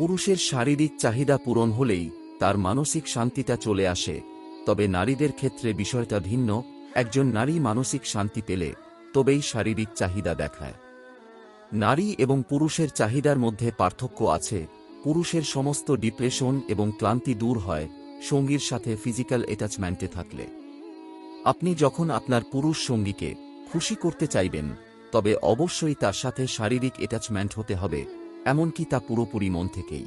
পুরুষের শারীরিক চাহিদা পূরণ হলেই তার মানসিক শান্তিটা চলে আসে। তবে নারীদের ক্ষেত্রে বিষয়টা ভিন্ন, একজন নারী মানসিক শান্তি পেলে তবেই শারীরিক চাহিদা দেখায়। নারী এবং পুরুষের চাহিদার মধ্যে পার্থক্য আছে, পুরুষের সমস্ত ডিপ্রেশন এবং ক্লান্তি দূর হয়, সঙ্গীর সাথে ফিজিক্যাল অ্যাটাচমেন্টে থাকলে। আপনি যখন আপনার পুরুষ সঙ্গীকে খুশি করতে চাইবেন, তবে অবশ্যই তার সাথে শারীরিক অ্যাটাচমেন্ট হতে হবে। এমনকি তা পুরোপুরি মন থেকেই।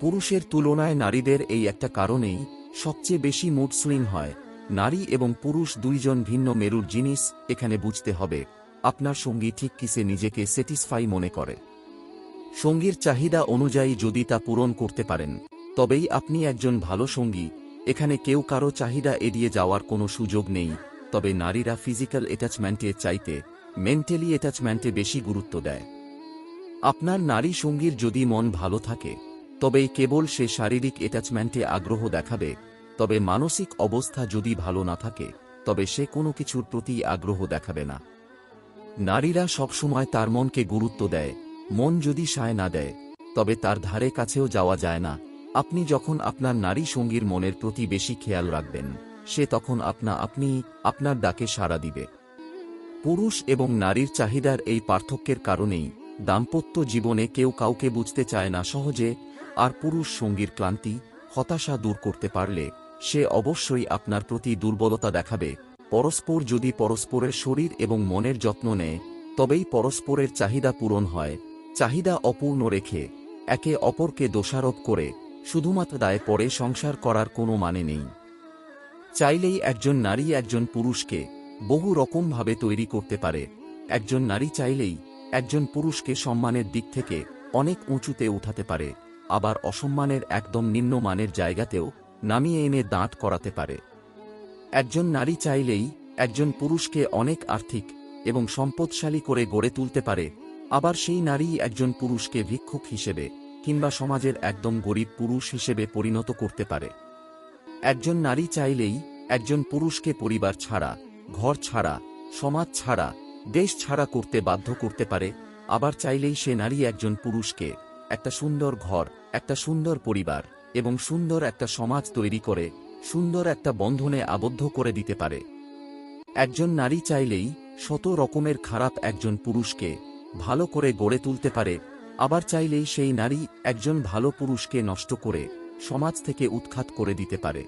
পুরুষের তুলনায় নারীদের এই একটা কারণেই সবচেয়ে বেশি মুড সুইং হয়। নারী এবং পুরুষ দুইজন ভিন্ন মেরুর জিনিস, এখানে বুঝতে হবে, আপনার সঙ্গী ঠিক কিসে নিজেকে স্যাটিসফাই মনে করে। সঙ্গীর চাহিদা অনুযায়ী যদি তা পূরণ করতে পারেন, তবেই আপনি একজন ভালো সঙ্গী। এখানে কেউ কারও চাহিদা এড়িয়ে যাওয়ার কোনো সুযোগ নেই, তবে নারীরা ফিজিক্যাল অ্যাটাচমেন্টে চাইতে মেন্টালি অ্যাটাচমেন্টে বেশি গুরুত্ব দেয়। আপনার নারী সঙ্গীর যদি মন ভালো থাকে তবেই কেবল সে শারীরিক অ্যাটাচমেন্টে আগ্রহ দেখাবে, তবে মানসিক অবস্থা যদি ভালো না থাকে, তবে সে কোনো কিছুর প্রতি আগ্রহ দেখাবে না। নারীরা সবসময় তার মনকে গুরুত্ব দেয়, মন যদি সায় না দেয়, তবে তার ধারে কাছেও যাওয়া যায় না। আপনি যখন আপনার নারী সঙ্গীর মনের প্রতি বেশি খেয়াল রাখবেন, সে তখন আপনা আপনি আপনার ডাকে সাড়া দিবে। পুরুষ এবং নারীর চাহিদার এই পার্থক্যের কারণেই দাম্পত্য জীবনে কেউ কাউকে বুঝতে চায় না সহজে, আর পুরুষ সঙ্গীর ক্লান্তি, হতাশা দূর করতে পারলে, সে অবশ্যই আপনার প্রতি দুর্বলতা দেখাবে। পরস্পর যদি পরস্পরের শরীর এবং মনের যত্ন নেয়, তবেই পরস্পরের চাহিদা পূরণ হয়। চাহিদা অপূর্ণ রেখে, একে অপরকে দোষারোপ করে, শুধুমাত্র দায় পরে সংসার করার কোনো মানে নেই। চাইলেই একজন নারী একজন পুরুষকে বহু রকমভাবে তৈরি করতে পারে। একজন নারী চাইলেই একজন পুরুষকে সম্মানের দিক থেকে অনেক উঁচুতে উঠাতে পারে, আবার অসম্মানের একদম নিম্নমানের জায়গাতেও নামিয়ে এনে দাঁত করাতে পারে। একজন নারী চাইলেই একজন পুরুষকে অনেক আর্থিক এবং সম্পদশালী করে গড়ে তুলতে পারে, আবার সেই নারী একজন পুরুষকে ভিক্ষুক হিসেবে কিংবা সমাজের একদম গরিব পুরুষ হিসেবে পরিণত করতে পারে। একজন নারী চাইলেই একজন পুরুষকে পরিবার ছাড়া, ঘর ছাড়া, সমাজ ছাড়া দেশ ছাড়া করতে বাধ্য করতে পারে, আবার চাইলেই সে নারী একজন পুরুষকে, একটা সুন্দর ঘর, একটা সুন্দর পরিবার এবং সুন্দর একটা সমাজ তৈরি করে, সুন্দর একটা বন্ধনে আবদ্ধ করে দিতে পারে। একজন নারী চাইলেই শত রকমের খারাপ একজন পুরুষকে ভালো করে গড়ে তুলতে পারে, আবার চাইলেই সেই নারী একজন ভালো পুরুষকে নষ্ট করে সমাজ থেকে উৎখাত করে দিতে পারে।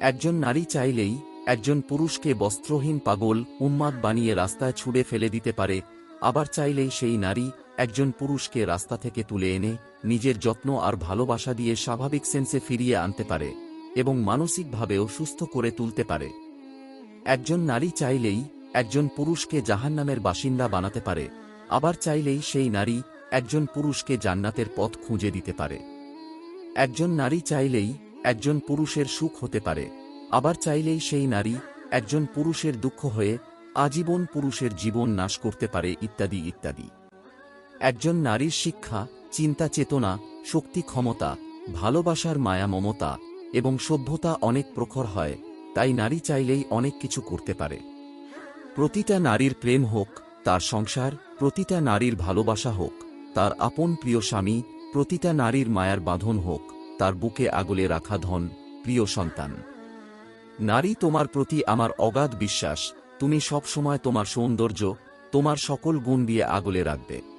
একজন নারী চাইলেই একজন পুরুষকে বস্ত্রহীন পাগল উন্মাদ বানিয়ে রাস্তায় ছুড়ে ফেলে দিতে পারে, আবার চাইলেই সেই নারী একজন পুরুষকে রাস্তা থেকে তুলে এনে নিজের যত্ন আর ভালোবাসা দিয়ে স্বাভাবিক সেন্সে ফিরিয়ে আনতে পারে এবং মানসিকভাবেও সুস্থ করে তুলতে পারে। একজন নারী চাইলেই একজন পুরুষকে জাহান্নামের বাসিন্দা বানাতে পারে, আবার চাইলেই সেই নারী একজন পুরুষকে জান্নাতের পথ খুঁজে দিতে পারে। একজন নারী চাইলেই একজন পুরুষের সুখ হতে পারে। আবার চাইলেই সেই নারী একজন পুরুষের দুঃখ হয়ে আজীবন পুরুষের জীবন নাশ করতে পারে ইত্যাদি ইত্যাদি। একজন নারীর শিক্ষা, চিন্তা চেতনা, শক্তি ক্ষমতা, ভালোবাসার মায়া মমতা এবং সভ্যতা অনেক প্রখর হয়, তাই নারী চাইলেই অনেক কিছু করতে পারে। প্রতিটা নারীর প্রেম হোক, তার সংসার, প্রতিটা নারীর ভালোবাসা হোক, তার আপন প্রিয় স্বামী, প্রতিটা নারীর মায়ার বাঁধন হোক, তার বুকে আগলে রাখা ধন, প্রিয় সন্তান। নারী তোমার প্রতি আমার অগাধ বিশ্বাস, তুমি সবসময় তোমার সৌন্দর্য, তোমার সকল গুণ দিয়ে আগলে রাখবে।